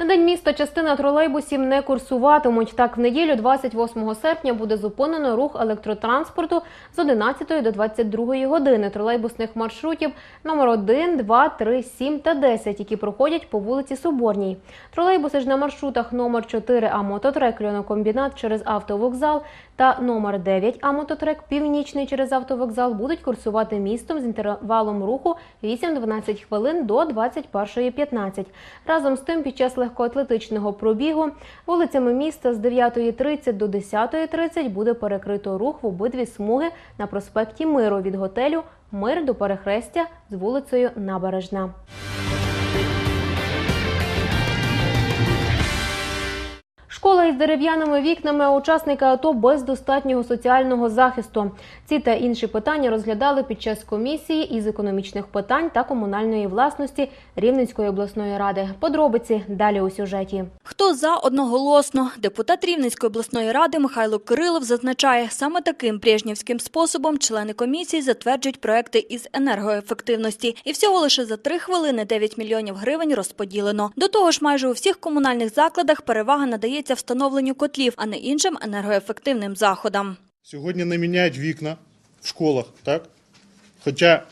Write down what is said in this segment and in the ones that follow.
На день міста частина тролейбусів не курсуватимуть. Так, в неділю, 28 серпня, буде зупинено рух електротранспорту з 11 до 22 години тролейбусних маршрутів номер 1, 2, 3, 7 та 10, які проходять по вулиці Соборній. Тролейбуси ж на маршрутах номер 4 А мототрек льонокомбінат через автовокзал та номер 9 А мототрек північний через автовокзал будуть курсувати містом з інтервалом руху 8-12 хвилин до 21.15. Разом з тим, під час легкоатлетичного пробігу вулицями міста з 9.30 до 10.30 буде перекрито рух в обидві смуги на проспекті Миру від готелю Мир до перехрестя з вулицею Набережна. Школа із дерев'яними вікнами, а учасники АТО без достатнього соціального захисту. Ці та інші питання розглядали під час комісії із економічних питань та комунальної власності Рівненської обласної ради. Подробиці далі у сюжеті. Хто за одноголосно? Депутат Рівненської обласної ради Михайло Кирилов зазначає, саме таким брежнівським способом члени комісії затверджують проекти із енергоефективності. І всього лише за три хвилини 9 мільйонів гривень розподілено. До того ж, майже у всіх комунальних закладах перевага надається встановленню котлів, а не іншим енергоефективним заходам. Сьогодні не міняють вікна в школах, так? Хоча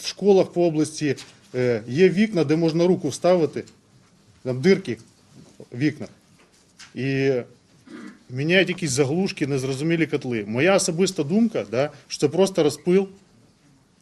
в школах по області е, є вікна, де можна руку вставити, там дирки в вікнах. І міняють якісь заглушки, незрозумілі котли. Моя особиста думка, да, що це просто розпил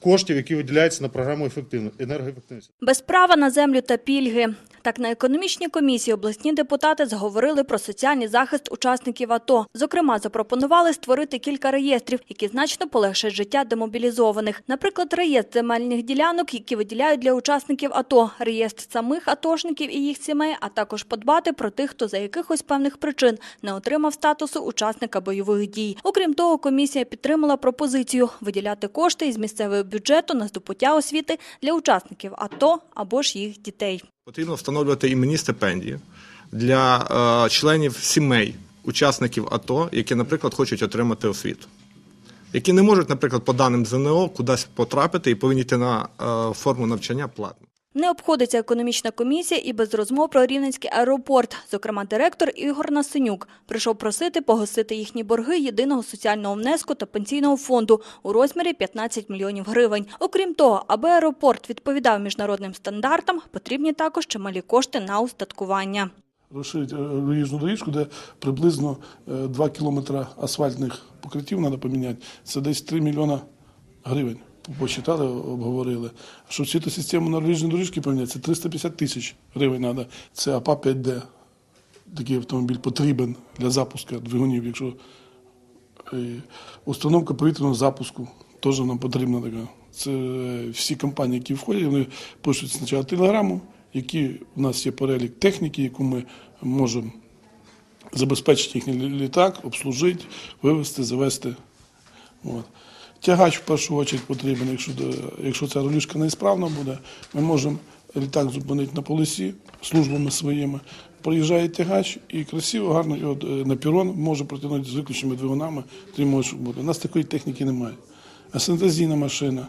коштів, які виділяються на програму ефективно- енергоефективності. Без права на землю та пільги. Так, на економічній комісії обласні депутати заговорили про соціальний захист учасників АТО. Зокрема, запропонували створити кілька реєстрів, які значно полегшать життя демобілізованих. Наприклад, реєстр земельних ділянок, які виділяють для учасників АТО, реєстр самих атошників і їх сімей, а також подбати про тих, хто за якихось певних причин не отримав статусу учасника бойових дій. Окрім того, комісія підтримала пропозицію виділяти кошти із місцевого бюджету на здобуття освіти для учасників АТО або ж їх дітей. Потрібно встановлювати іменні стипендії для е, членів сімей, учасників АТО, які, наприклад, хочуть отримати освіту. Які не можуть, наприклад, по даним ЗНО кудись потрапити і повинні йти на е, форму навчання платно. Не обходиться економічна комісія і без розмов про Рівненський аеропорт. Зокрема, директор Ігор Насенюк прийшов просити погасити їхні борги єдиного соціального внеску та пенсійного фонду у розмірі 15 мільйонів гривень. Окрім того, аби аеропорт відповідав міжнародним стандартам, потрібні також чималі кошти на устаткування. розширити е, доріжку, де приблизно 2 кілометри асфальтних покриттів треба поміняти. Це десь 3 мільйона гривень. Почитали, обговорили. Щоб цю систему виїзні доріжки поміняти, це 350 тисяч гривень треба. Це АПА 5D. Такий автомобіль потрібен для запуску двигунів. Якщо е, установка повітряного запуску теж нам потрібна така. Це е, всі компанії, які входять, вони пишуть спочатку телеграму, які в нас є перелік техніки, яку ми можемо забезпечити їхній літак, обслужити, вивезти, завести. От. Тягач в першу чергу потрібен, якщо, якщо ця рулюшка неісправна буде, ми можемо літак зупинити на полосі службами своїми. Приїжджає тягач і красиво, гарно його е, на пірон може протягнути з виключеними двигунами, може бути. У нас такої техніки немає. А синтезійна машина,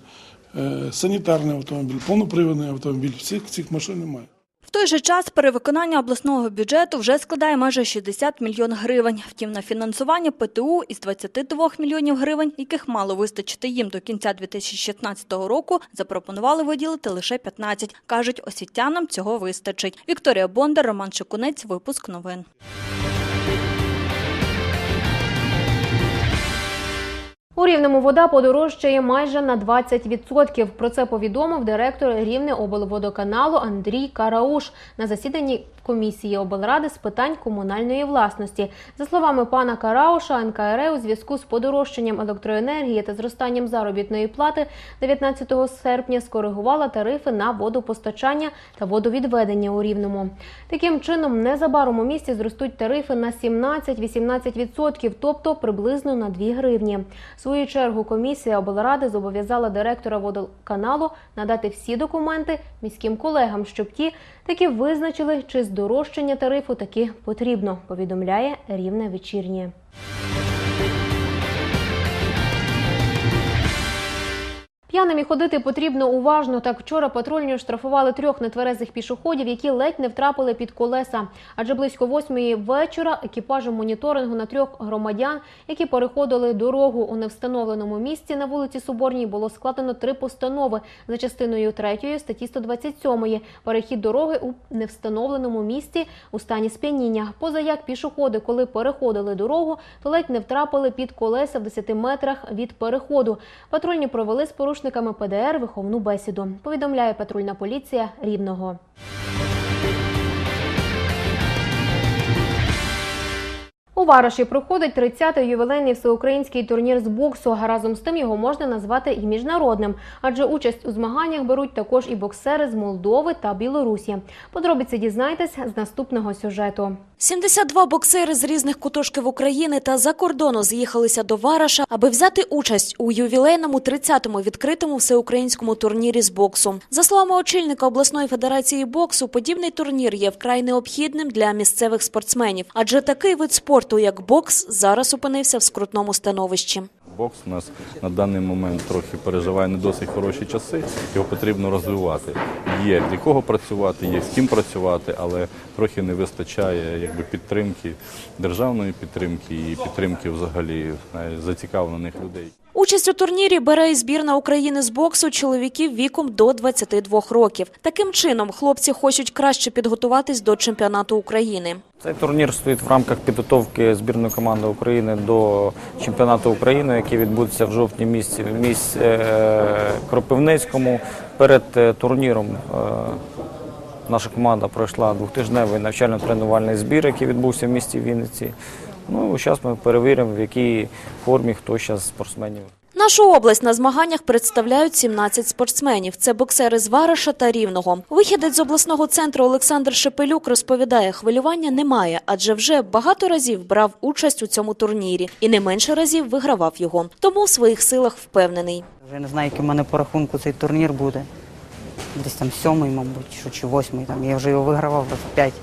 е, санітарний автомобіль, повноприводний автомобіль, всіх цих машин немає. В той же час перевиконання обласного бюджету вже складає майже 60 мільйон гривень. Втім, на фінансування ПТУ із 22 мільйонів гривень, яких мало вистачити їм до кінця 2016 року, запропонували виділити лише 15. Кажуть, освітянам цього вистачить. Вікторія Бондар, Роман Шикунець, випуск новин. У Рівному вода подорожчає майже на 20%. Про це повідомив директор Рівне облводоканалу Андрій Карауш на засіданні комісії облради з питань комунальної власності. За словами пана Карауша, НКРЕ у зв'язку з подорожчанням електроенергії та зростанням заробітної плати 19 серпня скоригувала тарифи на водопостачання та водовідведення у Рівному. Таким чином, незабаром у місті зростуть тарифи на 17-18%, тобто приблизно на 2 гривні. Свою свою чергу комісія облради зобов'язала директора водоканалу надати всі документи міським колегам, щоб ті таки визначили, чи здорожчання тарифу таки потрібно. Повідомляє рівне вечірнє. П'яним і ходити потрібно уважно. Так вчора патрульні штрафували трьох нетверезих пішоходів, які ледь не втрапили під колеса. Адже близько восьмої вечора екіпажем моніторингу на трьох громадян, які переходили дорогу у невстановленому місці на вулиці Соборній, було складено три постанови за частиною 3 статті 127 перехід дороги у невстановленому місці у стані сп'яніння. Поза як пішоходи, коли переходили дорогу, то ледь не втрапили під колеса в 10 метрах від переходу. Патрульні провели з порушниками ПДР виховну бесіду. Повідомляє патрульна поліція Рівного. У Вараші проходить 30-й ювілейний всеукраїнський турнір з боксу. Разом з тим його можна назвати і міжнародним, адже участь у змаганнях беруть також і боксери з Молдови та Білорусі. Подробиці дізнайтесь з наступного сюжету. 72 боксери з різних куточків України та за кордону з'їхалися до Вараша, аби взяти участь у ювілейному 30-му відкритому всеукраїнському турнірі з боксу. За словами очільника обласної федерації боксу, подібний турнір є вкрай необхідним для місцевих спортсменів, адже такий вид спорту, як бокс, зараз опинився в скрутному становищі. Бокс у нас на даний момент трохи переживає не досить хороші часи, його потрібно розвивати. Є для кого працювати, є з ким працювати, але трохи не вистачає якби, підтримки, державної підтримки і підтримки взагалі зацікавлених людей. Участь у турнірі бере і збірна України з боксу чоловіків віком до 22 років. Таким чином, хлопці хочуть краще підготуватись до чемпіонату України. Цей турнір стоїть в рамках підготовки збірної команди України до чемпіонату України, який відбудеться в жовтні місяці в місті е, Кропивницькому. Перед е, турніром е, наша команда пройшла двохтижневий навчально-тренувальний збір, який відбувся в місті Вінниці. Ну, зараз ми перевіримо, в якій формі хто зараз спортсменів. Нашу область на змаганнях представляють 17 спортсменів. Це боксери з Вараша та Рівного. Вихідець з обласного центру Олександр Шепелюк розповідає, хвилювання немає, адже вже багато разів брав участь у цьому турнірі і не менше разів вигравав його. Тому в своїх силах впевнений. Вже не знаю, який в мене по рахунку цей турнір буде. Десь там сьомий, мабуть, чи восьмий. Там. Я вже його вигравав раз п'ять.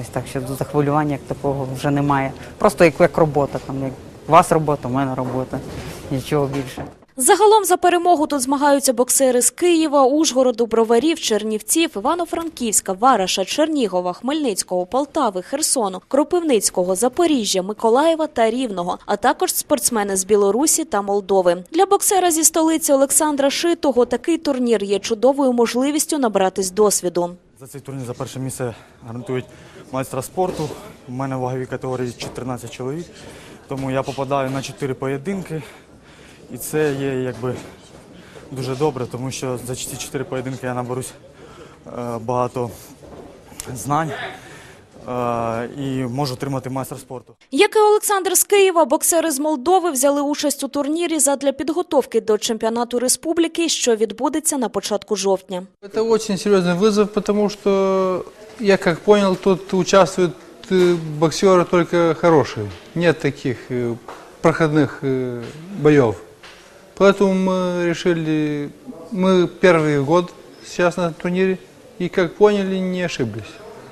Ось так, що захвилювання як такого вже немає. Просто як, як робота. Там, як у вас робота, у мене робота. Нічого більше. Загалом за перемогу тут змагаються боксери з Києва, Ужгороду, Броварів, Чернівців, Івано-Франківська, Вараша, Чернігова, Хмельницького, Полтави, Херсону, Кропивницького, Запоріжжя, Миколаєва та Рівного, а також спортсмени з Білорусі та Молдови. Для боксера зі столиці Олександра Шитого такий турнір є чудовою можливістю набратись досвіду. За цей турнір за перше місце гарантують майстра спорту. У мене в ваговій категорії 14 чоловік, тому я попадаю на 4 поєдинки. І це є якби дуже добре, тому що за ці 4 поєдинки я наберусь е, багато знань е, і можу отримати майстра спорту. Як і Олександр з Києва, боксери з Молдови взяли участь у турнірі задля підготовки до чемпіонату республіки, що відбудеться на початку жовтня. Это очень серьезный вызов, потому что, я как понял, тут участвуют э, боксеры только хорошие. Нет таких э, проходных э, боев. Поэтому мы решили, мы первый год сейчас на турнире, и как поняли, не ошиблись.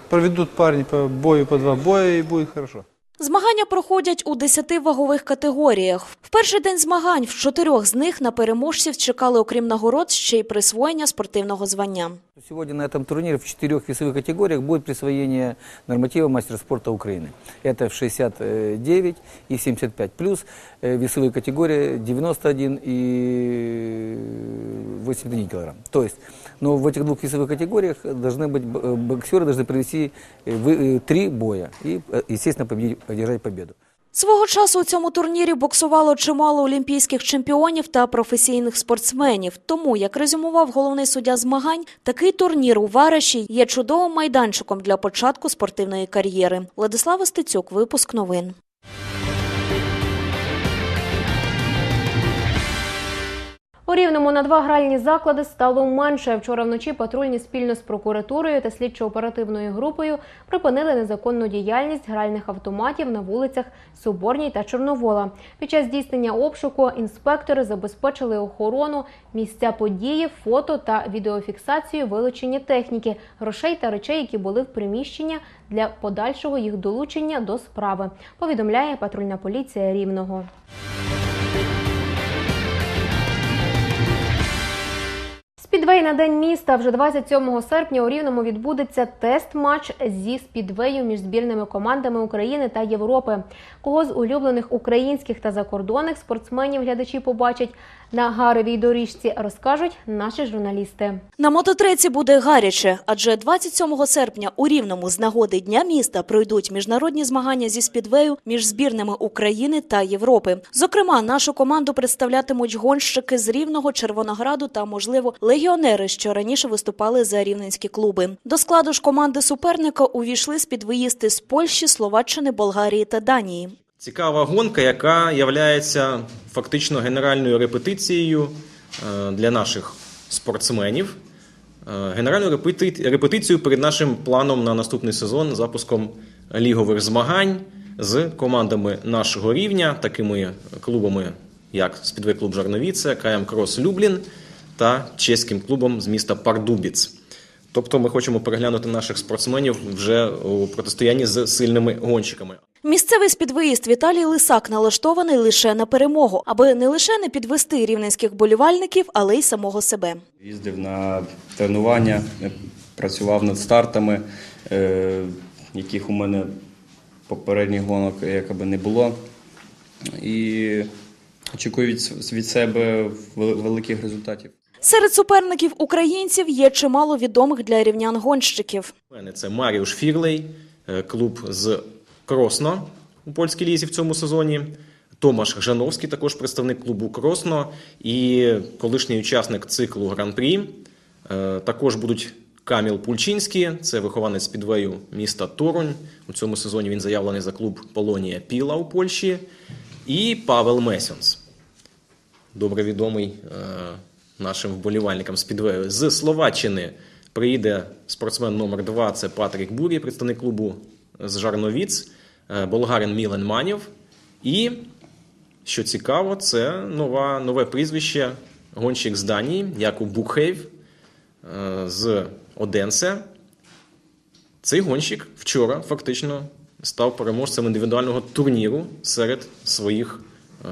Проведут парни по бою, по два боя, и будет хорошо. Змагання проходять у 10 вагових категоріях. В перший день змагань в чотирьох з них на переможців чекали, окрім нагород, ще й присвоєння спортивного звання. Сегодня на этом турнире в четырех весовых категориях будет присвоение норматива мастера спорта Украины. Это в 69 и 75. Плюс э, весовые категории 91 и 81 килограмм. То есть, но в этих двух весовых категориях должны быть, б- э, боксеры должны провести э, вы- э, три боя и, э, естественно, победить, одержать победу. Свого часу у цьому турнірі боксувало чимало олімпійських чемпіонів та професійних спортсменів. Тому, як резюмував головний суддя змагань, такий турнір у Вараші є чудовим майданчиком для початку спортивної кар'єри. Владислава Стецюк, випуск новин. У Рівному на два гральні заклади стало менше. Вчора вночі патрульні спільно з прокуратурою та слідчо-оперативною групою припинили незаконну діяльність гральних автоматів на вулицях Соборній та Чорновола. Під час здійснення обшуку інспектори забезпечили охорону, місця події, фото та відеофіксацію вилучення техніки, грошей та речей, які були в приміщення для подальшого їх долучення до справи. Повідомляє патрульна поліція Рівного. Спідвей на день міста вже 27 серпня у Рівному відбудеться тест-матч зі спідвею між збірними командами України та Європи. Кого з улюблених українських та закордонних спортсменів глядачі побачать на гаровій доріжці, розкажуть наші журналісти. На мототреці буде гаряче, адже 27 серпня у Рівному з нагоди Дня міста пройдуть міжнародні змагання зі спідвею між збірними України та Європи. Зокрема, нашу команду представлятимуть гонщики з Рівного, Червонограду та, можливо, легіонери, що раніше виступали за рівненські клуби. До складу ж команди суперника увійшли спідвеїсти з Польщі, Словаччини, Болгарії та Данії. Цікава гонка, яка є фактично генеральною репетицією е, для наших спортсменів. Е, Генеральною репетицією перед нашим планом на наступний сезон запуском лігових змагань з командами нашого рівня, такими клубами, як Спідвей клуб Жарновіце, КМ Крос Люблін та чеським клубом з міста Пардубіц. Тобто ми хочемо переглянути наших спортсменів вже у протистоянні з сильними гонщиками. Місцевий спідвоїст Віталій Лисак налаштований лише на перемогу, аби не лише не підвести рівненських болівальників, але й самого себе. Їздив на тренування, е, працював над стартами, е, яких у мене попередніх гонок якоби не було. І очікую від, себе великих результатів. Серед суперників українців є чимало відомих для рівнян гонщиків. У мене це Маріуш Фірлей, е, клуб з Кросно у польській лізі в цьому сезоні. Томаш Жановський, також представник клубу Кросно і колишній учасник циклу Гран-прі. Е, Також будуть Каміл Пульчинський, це вихованець спідвею міста Торонь. У цьому сезоні він заявлений за клуб Полонія Піла у Польщі. І Павел Месьонс, добре відомий е, нашим вболівальникам спідвею. З Словаччини приїде спортсмен номер 2 це Патрік Бурі, представник клубу з Жарновіц, е, болгарин Мілен Манів. І, що цікаво, це нова, нове прізвище гонщик з Данії, Якуб Букхейв е, з Оденсе. Цей гонщик вчора фактично став переможцем індивідуального турніру серед своїх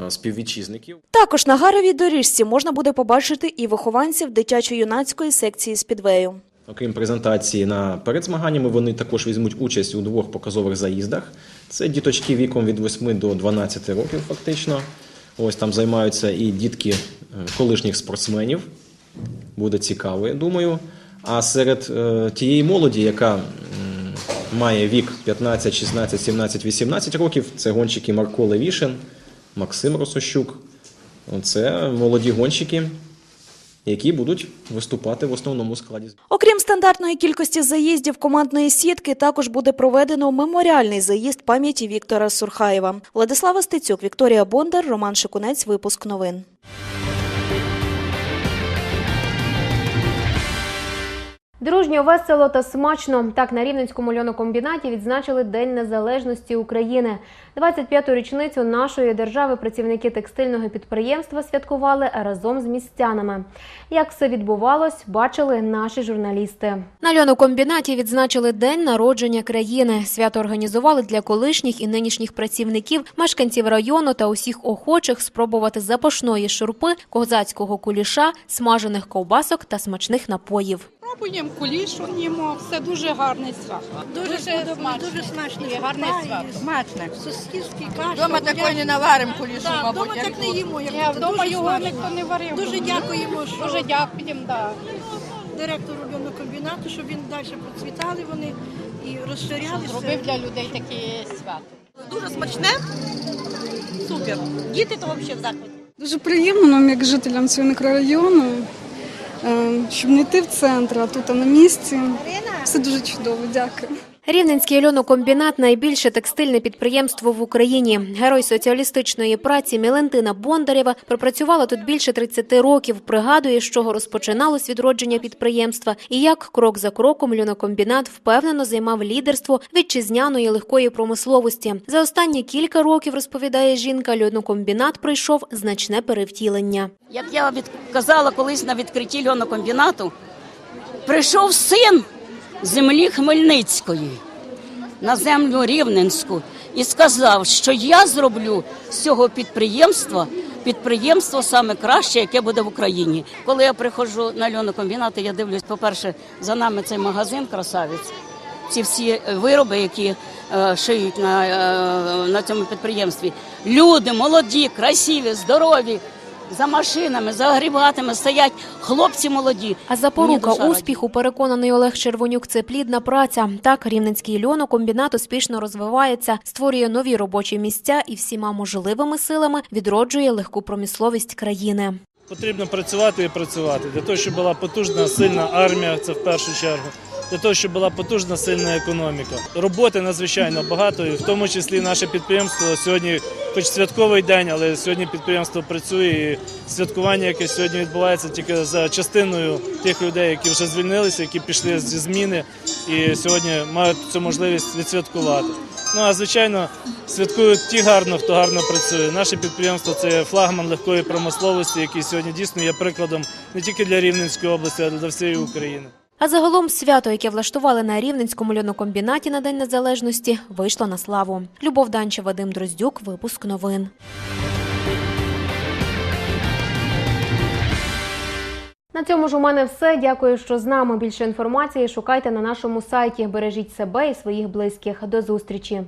е, співвітчизників. Також на гаровій доріжці можна буде побачити і вихованців дитячо-юнацької секції спідвею. Окрім презентації на перед змаганнями, вони також візьмуть участь у двох показових заїздах. Це діточки віком від 8 до 12 років, фактично. Ось там займаються і дітки е, колишніх спортсменів. Буде цікаво, я думаю. А серед е, тієї молоді, яка має вік 15, 16, 17, 18 років, це гонщики Марко Левішин, Максим Росощук. Це молоді гонщики, які будуть виступати в основному складі. Окрім стандартної кількості заїздів командної сітки, також буде проведено меморіальний заїзд пам'яті Віктора Сурхаєва. Владислава Стецюк, Вікторія Бондар, Роман Шикунець. Випуск новин. Дружньо, весело та смачно. Так на Рівненському льонокомбінаті відзначили День Незалежності України. 25-ту річницю нашої держави працівники текстильного підприємства святкували разом з містянами. Як все відбувалось, бачили наші журналісти. На льонокомбінаті відзначили День народження країни. Свято організували для колишніх і нинішніх працівників, мешканців району та усіх охочих спробувати запашної шурпи, козацького куліша, смажених ковбасок та смачних напоїв. Пробуємо куліш, он їмо, все дуже гарний свято. Дуже. Дуже смачно. І гарний свято. Смачне. Сосиски, каша. Дома такої не наваримо кулішу, Так, мабуть. вдома як так не їмо, як Ні, вдома його ніхто не варив. Дуже дякуємо, що Дуже дякуємо, да. директору комбінату, щоб він далі процвітали вони і розширялися. Зробив для людей таке свято. Дуже смачне. Супер. Діти то взагалі в захваті. Дуже приємно нам, як жителям цього мікрорайону, щоб не йти в центр, а тут а на місці. Все дуже чудово, дякую. Рівненський льонокомбінат – найбільше текстильне підприємство в Україні. Герой соціалістичної праці Мілентина Бондарєва пропрацювала тут більше 30 років. Пригадує, з чого розпочиналось відродження підприємства і як крок за кроком льонокомбінат впевнено займав лідерство вітчизняної легкої промисловості. За останні кілька років, розповідає жінка, льонокомбінат пройшов значне перевтілення. Як я від- казала колись на відкритті льонокомбінату, прийшов син землі Хмельницької на землю Рівненську і сказав, що я зроблю з цього підприємства підприємство саме краще, яке буде в Україні. Коли я приходжу на льонокомбінати, я дивлюсь, по-перше, за нами цей магазин красавець. Ці всі вироби, які е, шиють на, е, на цьому підприємстві. Люди молоді, красиві, здорові, за машинами, за агрегатами стоять хлопці молоді. А запорука успіху, переконаний Олег Червонюк, це плідна праця. Так, рівненський льонокомбінат успішно розвивається, створює нові робочі місця і всіма можливими силами відроджує легку промисловість країни. Потрібно працювати і працювати для того, щоб була потужна, сильна армія. Це в першу чергу. Для того, щоб була потужна, сильна економіка. Роботи надзвичайно багато, і в тому числі наше підприємство сьогодні, хоч святковий день, але сьогодні підприємство працює. і Святкування, яке сьогодні відбувається, тільки за частиною тих людей, які вже звільнилися, які пішли зі зміни і сьогодні мають цю можливість відсвяткувати. Ну а звичайно, святкують ті гарно, хто гарно працює. Наше підприємство це флагман легкої промисловості, який сьогодні дійсно є прикладом не тільки для Рівненської області, а й для всієї України. А загалом свято, яке влаштували на Рівненському льонокомбінаті на День Незалежності, вийшло на славу. Любов Данча, Вадим Дроздюк, випуск новин. На цьому ж у мене все. Дякую, що з нами. Більше інформації шукайте на нашому сайті. Бережіть себе і своїх близьких. До зустрічі.